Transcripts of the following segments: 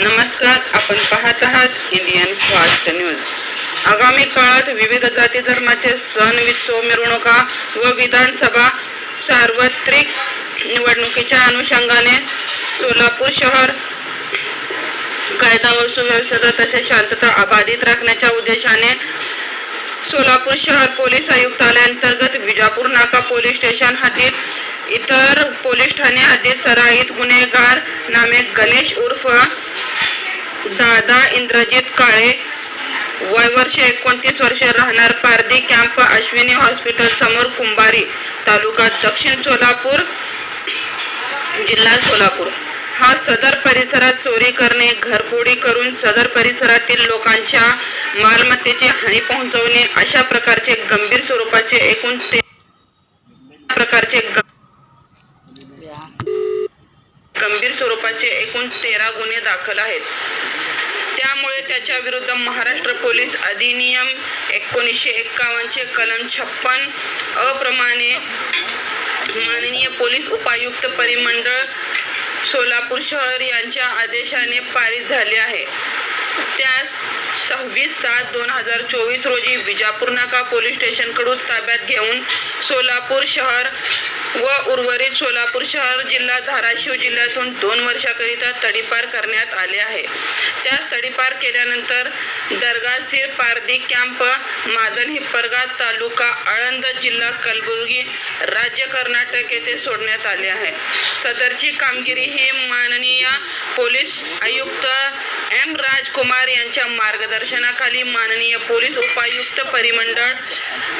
नमस्कार आपण पाहत आहात इंडियन फास्ट न्यूज आगामी काळात विविध जाती धर्माचे सण उत्सव मिरवणुका व विधानसभा सार्वत्रिक निवडणुकीच्या अनुषंगाने सोलापूर शहर कायदा व सुव्यवस्था तसेच शांतता अबाधित राखण्याच्या उद्देशाने सोलापूर शहर पोलीस आयुक्तालयांतर्गत विजापूर नाका पोलीस स्टेशन हद्दीत इतर पोलीस ठाणे हद्दीत सराईत गुन्हेगार नामे गणेश उर्फ दादा इंद्रजित काळे. वय वर्ष एकोणतीस वर्ष राहणार पारदी कॅम्प अश्विनी हॉस्पिटल समोर कुंभारी तालुका दक्षिण सोलापूर जिल्हा सोलापूर. हा सदर परिसरात चोरी करणे घरफोडी करून सदर परिसरातील लोकांच्या मालमत्तेची हानी पोहोचवणे अशा प्रकारचे गंभीर स्वरूपाचे एकूण ते प्रकारचे ग- गंभीर स्वरूपाचे एकूण तेरा गुन्हे दाखल आहेत. त्यामुळे त्याच्या विरुद्ध महाराष्ट्र पोलीस अधिनियम एकोणीसशे एक्कावन्नचे कलम छप्पन अप्रमाणे माननीय पोलीस उपायुक्त परिमंडळ सोलापूर शहर यांच्या आदेशाने पारित झाले आहे. त्यास सव्वीस सात दोन हजार चोवीस रोजी विजापूर नाका पोलीस स्टेशनकडून ताब्यात घेऊन सोलापूर शहर व उर्वरित सोलापूर शहर जिल्हा धाराशिव जिल्ह्यातून दोन वर्षाकरिता तडीपार करण्यात आले आहे. त्यास तडीपार केल्यानंतर दर्गासिर पारदी कॅम्प मादन हिप्परगा तालुका आळंद जिल्हा कलबुर्गी राज्य कर्नाटक येथे सोडण्यात आले आहे. सदरची कामगिरी ही माननीय पोलीस आयुक्त एम राजकुमार यांच्या मार्गदर्शनाखाली माननीय पोलीस उपायुक्त परिमंडळ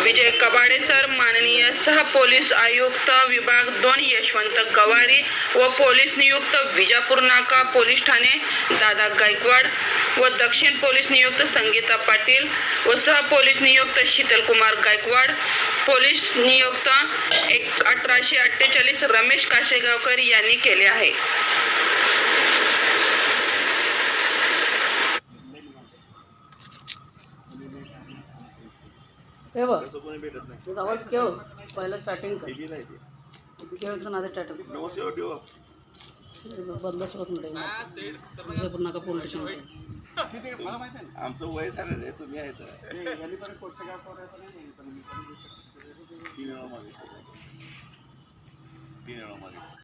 विजय कबाडे सर माननीय सह पोलीस आयुक्त विभाग दोन यशवंत गवारी व पोलीस नियुक्त विजापूर नाका पोलीस ठाणे दादा गायकवाड व दक्षिण पोलीस नियुक्त संगीता पाटील व सह पोलीस नियुक्त शीतलकुमार गायकवाड पोलीस नियुक्त एक अठराशे अठ्ठेचाळीस रमेश काशेगावकर यांनी केले आहे. हे बघ. तुझा आवाज केळ पहिलं स्टार्टिंग कर. टीव्ही नाही ते. केळचं नादे स्टार्टिंग बंदच होत नाही विजयपूर नाका पोलीस आमचं वय झालेलं आहे तुम्ही आहे तर. तीन वेळा मागे तीन वेळा मागे